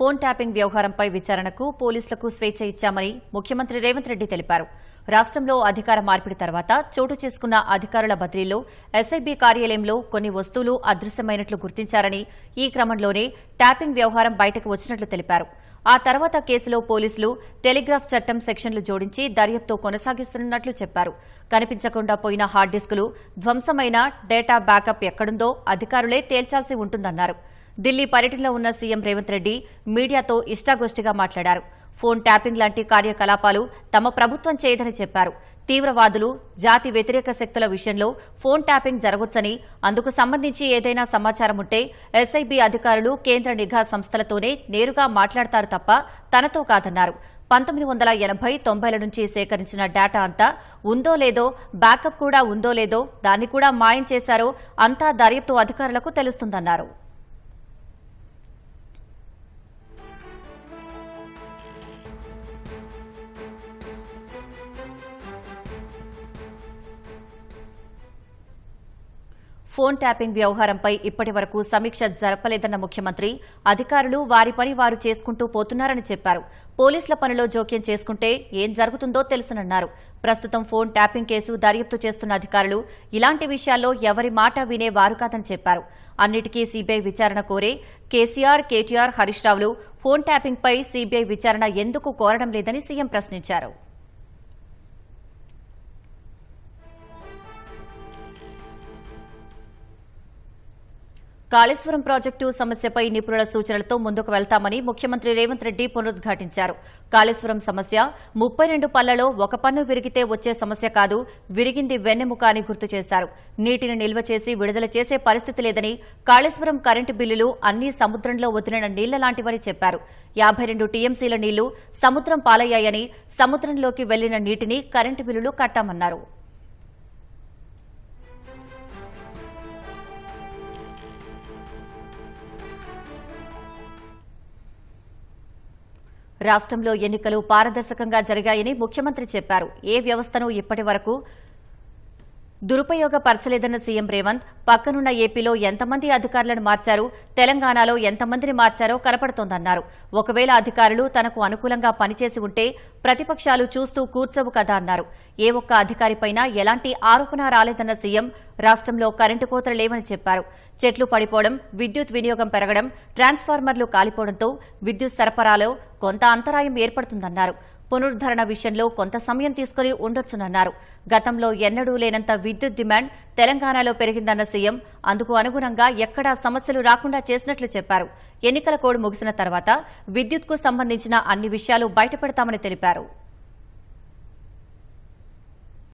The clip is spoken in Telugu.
ఫోన్ ట్యాపింగ్ వ్యవహారంపై విచారణకు పోలీసులకు స్వేచ్ఛ ఇచ్చామని ముఖ్యమంత్రి రేవంత్ రెడ్డి తెలిపారు. రాష్ట్రంలో అధికార మార్పిడి తర్వాత చోటు చేసుకున్న అధికారుల బదిలీలో ఎస్ఐబి కార్యాలయంలో కొన్ని వస్తువులు అదృశ్యమైనట్లు గుర్తించారని ఈ క్రమంలోనే ట్యాపింగ్ వ్యవహారం బయటకు వచ్చినట్లు తెలిపారు. ఆ తర్వాత కేసులో పోలీసులు టెలిగ్రాఫ్ చట్టం సెక్షన్లు జోడించి దర్యాప్తు కొనసాగిస్తున్నట్లు చెప్పారు. కనిపించకుండా పోయిన హార్డ్ డిస్కులు ధ్వంసమైన డేటా బ్యాకప్ ఎక్కడుందో అధికారులే తేల్చాల్సి ఉంటుందన్నారు. ఢిల్లీ పర్యటనలో ఉన్న సీఎం రేవంత్ రెడ్డి మీడియాతో ఇష్టాగోష్ఠిగా మాట్లాడారు. ఫోన్ ట్యాపింగ్ లాంటి కార్యకలాపాలు తమ ప్రభుత్వం చేయదని చెప్పారు. తీవ్రవాదులు జాతి వ్యతిరేక శక్తుల విషయంలో ఫోన్ ట్యాపింగ్ జరగొచ్చని అందుకు సంబంధించి ఏదైనా సమాచారం ఉంటే ఎస్ఐబీ అధికారులు కేంద్ర నిఘా సంస్థలతోనే నేరుగా మాట్లాడతారు తప్ప తనతో కాదన్నారు. పంతొమ్మిది వందల ఎనభై తొంభైల నుంచి సేకరించిన డేటా అంతా ఉందో లేదో బ్యాకప్ కూడా ఉందో లేదో దాన్ని కూడా మాయం చేశారో అంతా దర్యాప్తు అధికారులకు తెలుస్తుందన్నారు. ఫోన్ ట్యాపింగ్ వ్యవహారంపై ఇప్పటి వరకు సమీక్ష జరపలేదన్న ముఖ్యమంత్రి అధికారులు వారి పని వారు చేసుకుంటూ పోతున్నారని చెప్పారు. పోలీసుల పనిలో జోక్యం చేసుకుంటే ఏం జరుగుతుందో తెలుసునన్నారు. ప్రస్తుతం ఫోన్ ట్యాపింగ్ కేసు దర్యాప్తు చేస్తున్న అధికారులు ఇలాంటి విషయాల్లో ఎవరి మాట వినే వారు కాదని చెప్పారు. అన్నిటికీ సీబీఐ విచారణ కోరే కేసీఆర్ కేటీఆర్ హరీష్ రావులు ఫోన్ ట్యాపింగ్పై సీబీఐ విచారణ ఎందుకు కోరడం లేదని సీఎం ప్రశ్నించారు. కాళేశ్వరం ప్రాజెక్టు సమస్యపై నిపుణుల సూచనలతో ముందుకు వెళ్తామని ముఖ్యమంత్రి రేవంత్ రెడ్డి పునరుద్ఘాటించారు. కాళేశ్వరం సమస్య ముప్పై రెండు పళ్ళలో ఒక పన్ను విరిగితే వచ్చే సమస్య కాదు విరిగింది వెన్నెముక అని గుర్తు చేశారు. నీటిని నిల్వ చేసి విడుదల చేసే పరిస్థితి లేదని కాళేశ్వరం కరెంటు బిల్లులు అన్ని సముద్రంలో వదిలిన నీళ్ళ లాంటివని చెప్పారు. యాభై రెండు టీఎంసీల నీళ్ళు సముద్రం పాలయ్యాయని సముద్రంలోకి వెళ్ళిన నీటిని కరెంటు బిల్లులు కట్టామన్నారు. రాష్ట్రంలో ఎన్నికలు పారదర్శకంగా జరిగాయని ముఖ్యమంత్రి చెప్పారు. ఏ వ్యవస్థను ఇప్పటి వరకు దురుపయోగపరచలేదన్న సీఎం రేవంత్ పక్కనున్న ఏపీలో ఎంతమంది అధికారులను మార్చారు తెలంగాణలో ఎంతమందిని మార్చారో కనపడుతోందన్నారు. ఒకవేళ అధికారులు తనకు అనుకూలంగా పనిచేసి ఉంటే ప్రతిపక్షాలు చూస్తూ కూర్చోవు కదా అన్నారు. ఏ ఒక్క అధికారిపైనా ఎలాంటి ఆరోపణ రాలేదన్న సీఎం రాష్ట్రంలో కరెంటు కోతలు లేవని చెప్పారు. చెట్లు పడిపోవడం విద్యుత్ వినియోగం పెరగడం ట్రాన్స్ఫార్మర్లు కాలిపోవడంతో విద్యుత్ సరఫరాలో కొంత అంతరాయం ఏర్పడుతుందన్నారు. పునరుద్ధరణ విషయంలో కొంత సమయం తీసుకుని ఉండొచ్చునన్నారు. గతంలో ఎన్నడూ లేనంత విద్యుత్ డిమాండ్ తెలంగాణలో పెరిగిందన్న సీఎం అందుకు అనుగుణంగా ఎక్కడా సమస్యలు రాకుండా చేసినట్లు చెప్పారు. ఎన్నికల కోడ్ ముగిసిన తర్వాత విద్యుత్కు సంబంధించిన అన్ని విషయాలు బయటపెడతామని తెలిపారు.